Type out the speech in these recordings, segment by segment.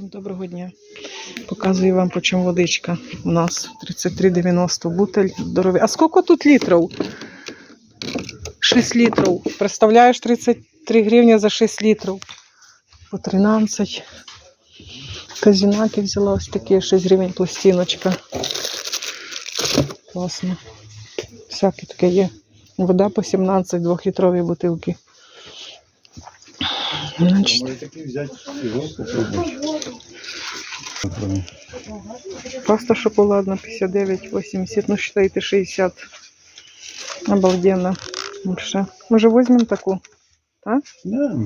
Всім доброго дня. Показую вам, по чому водичка. У нас 33,90 бутель здоровий. А скільки тут літрів? 6 літрів. Представляєш, 33 гривні за 6 літрів. По 13. Казінаки взяла ось такі 6 гривень пластиночка. Класно. Всяке таке є. Вода по 17, 2-літрові бутилки. Значить. Паста шоколадна 59, 80, ну считайте 60. Обалденно. Лучше. Може візьмемо таку? Так? Да,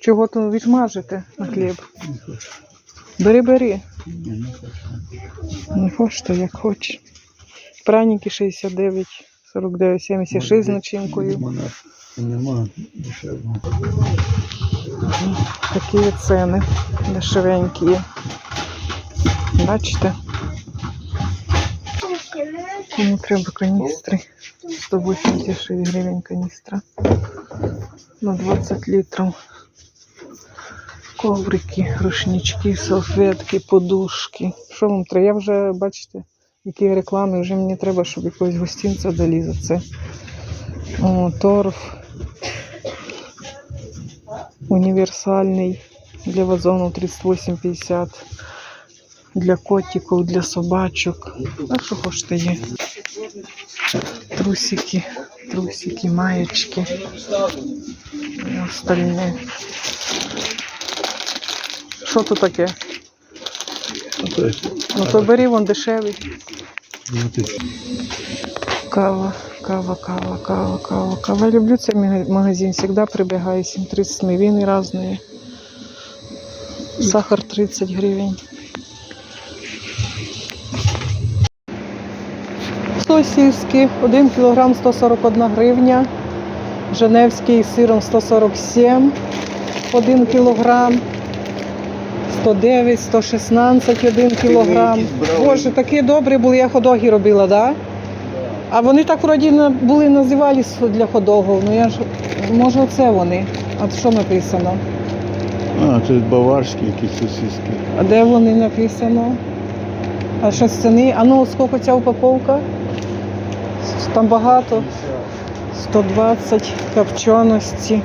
Чого то відмажете на хліб? Бери, бери. Не то як хочеш. Праніки 69, 49, 76 з начинкою. Нема дешевого. Такі ціни дешевенькі. Бачите? Кому треба каністри. 186 гривень каністра. На 20 літрів. Коврики, рушнички, салфетки, подушки. Що вам треба? Я вже, бачите, які реклами, вже мені треба, щоб якогось гостинця дали за це. О, торф. Універсальний для вазону 38,50. Для котиків, для собачок. А що хочете є? Трусики, трусики, маєчки. І остальне. Що тут таке? Ну то бери, вон дешевий. Кава, кава, кава, кава, кава, кава. Я люблю цей магазин. Всегда прибегаю 7.30 смивины разные. Сахар 30 гривень. Сосиски 1 кг 141 гривня. Женевський з сиром 147 1 кг. 109, 116 1 кг. Боже, такі добрі були, я ходоги робила, так? Да? А вони так вроді були називались для ходогів. Ну я ж може це вони. А що написано? А, це баварські якісь сосиски. А де вони написано? А що з ціни? А ну скільки ця упаковка? Там багато. 120 копченості.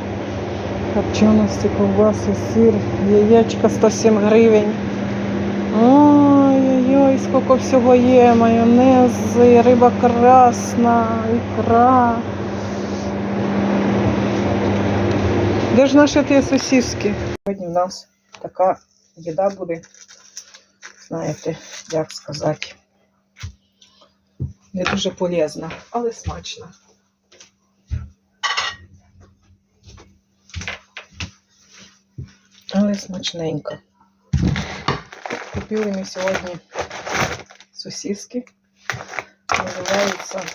Копченості, ковбаси, сир, яєчка 107 гривень. Ой-ой-ой, скільки всього є. Майонез, риба красна, ікра. Де ж наші ті сосиски? Сьогодні в нас така їда буде, знаєте, як сказати, не дуже полезна, але смачна. Але смачненька. Купили ми сьогодні сосиски. Називаються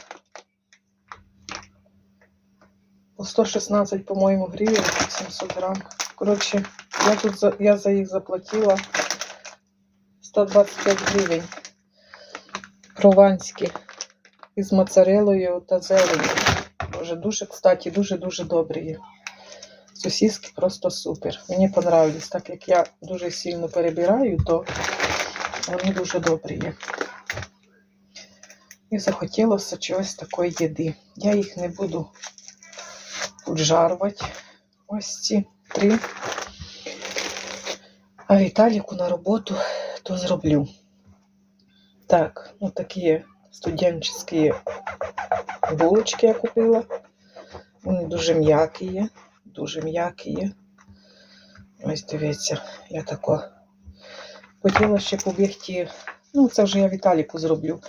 по 116, по-моєму, гривень, 700 грам. Коротше, я тут за, я за їх заплатила 125 гривень. Прованські із моцарелою та зеленю. Боже, дуже, кстати, дуже-дуже добрі є. Сосиски просто супер. Мені понравились. Так як я дуже сильно перебираю, то вони дуже добрі є. І захотілося чогось такої їди. Я їх не буду поджарувати. Ось ці три. А Віталіку на роботу то зроблю. Так, ну такі студенческие булочки я купила. Вони дуже м'які є. Дуже м'які є. Ось дивіться, я тако хотіла ще побігти. Ну, це вже я Віталіку зроблю.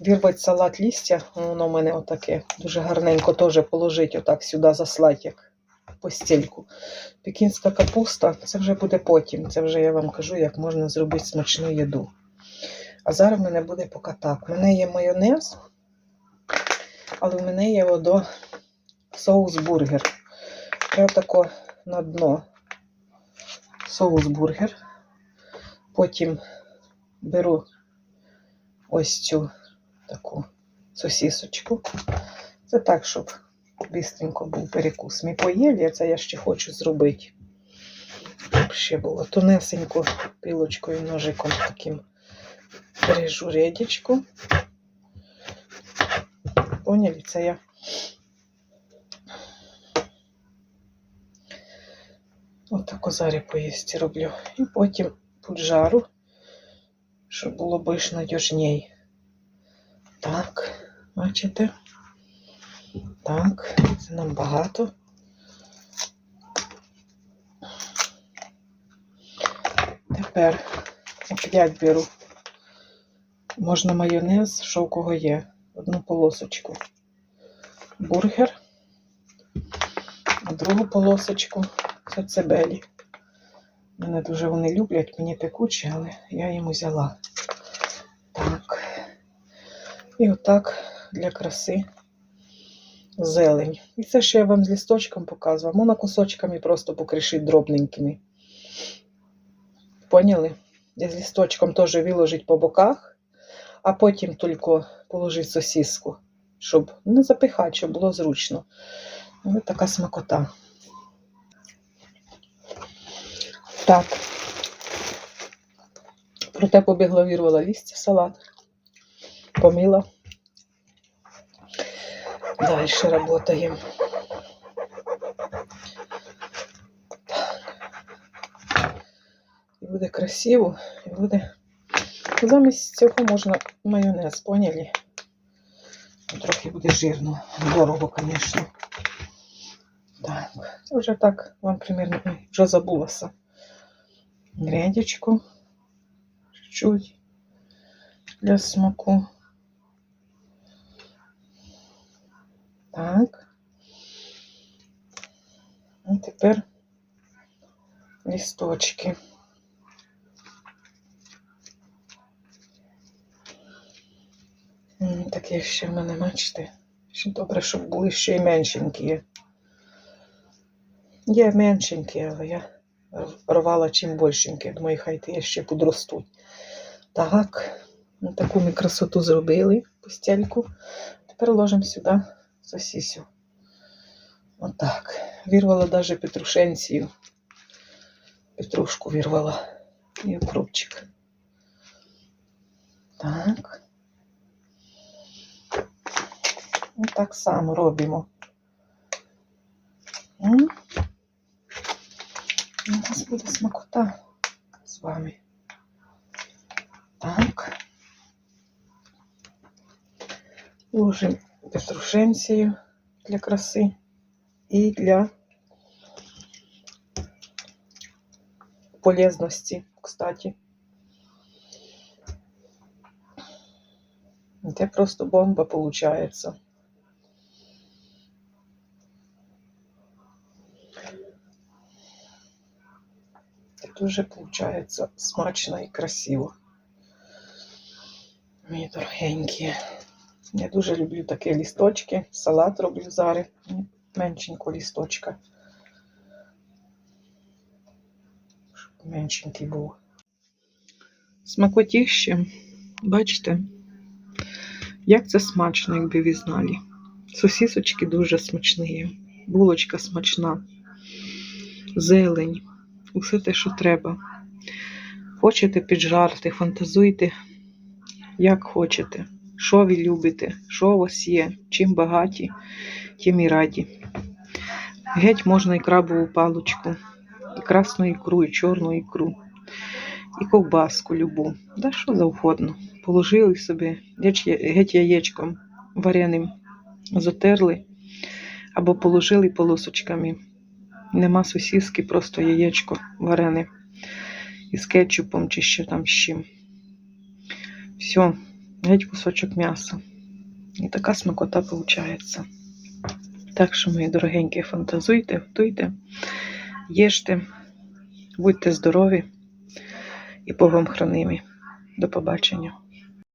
Вірвати салат лістя, воно в мене отаке. Дуже гарненько теж положити отак сюди заслати, як постільку. Пекінська капуста, це вже буде потім. Це вже я вам кажу, як можна зробити смачну їду. А зараз в мене буде поки так. У мене є майонез, але в мене є водо соус бургер. Я тако на дно соус бургер. Потім беру ось цю таку сосісочку. Це так, щоб бистренько був перекус. Ми поїли, це я ще хочу зробити. взагалі було. Тонесенько пілочкою, ножиком таким ріжу редічку. Поняли, це я. Отако зараз поїсти роблю. І потім поджару, щоб було більш надіжній. Так, бачите? Так, це нам багато. Тепер опять беру. Можна майонез, що у кого є. Одну полосочку. Бургер. Другу полосочку це цибелі. Мене дуже вони люблять, мені пекучі, але я їм взяла. Так. І отак для краси зелень. І це ще я вам з лісточком показувала. Можна кусочками просто покришити дробненькими. Поняли? Я з лісточком теж виложить по боках, а потім тільки положити сосиску, щоб не запихати, щоб було зручно. Ось така смакота. Так. Проте побігла вірвала листя салат, помила. Далі працюємо. Буде красиво, і буде. Замість цього можна майонез, поняли? Ну, Трохи буде жирно, дорого, звісно. Так, це вже так вам примерно ой, вже забулася. Грядочку. Чуть-чуть для смаку. Так. І тепер лісточки. Такі ще в мене, бачите. Ще добре, щоб були ще й меншенькі. Є меншенькі, але я рвала чим більшенькі. Думаю, хай ті ще подростуть. Так, таку ми красоту зробили, постельку. Тепер ложимо сюди сосісю. Отак. Вірвала навіть петрушенцію. Петрушку вірвала. І укропчик. Так. І так само робимо. М? У нас буде смакота з вами. Так. Ложимо петрушенцію для краси і для полезності, кстати. Це просто бомба получается. Дуже получается смачно і красиво. Мої дорогенькі. Я дуже люблю такі лісточки. Салат роблю зараз. Меншенько лісточка. Щоб меншенький був. Смакотіще. Бачите? Як це смачно, якби ви знали. Сосісочки дуже смачні. Булочка смачна. Зелень. Усе те, що треба. Хочете піджарити, фантазуйте, як хочете. Що ви любите, що у вас є, чим багаті, тим і раді. Геть можна і крабову паличку, і красну ікру, і чорну ікру, і ковбаску любу. Да що завгодно. Положили собі геть яєчком вареним, затерли або положили полосочками. Нема сосиски, просто яєчко варене із кетчупом чи що там з чим. Все, геть кусочок м'яса. І така смакота виходить. Так що, мої дорогенькі, фантазуйте, готуйте, їжте, будьте здорові і Богом хранимі. До побачення.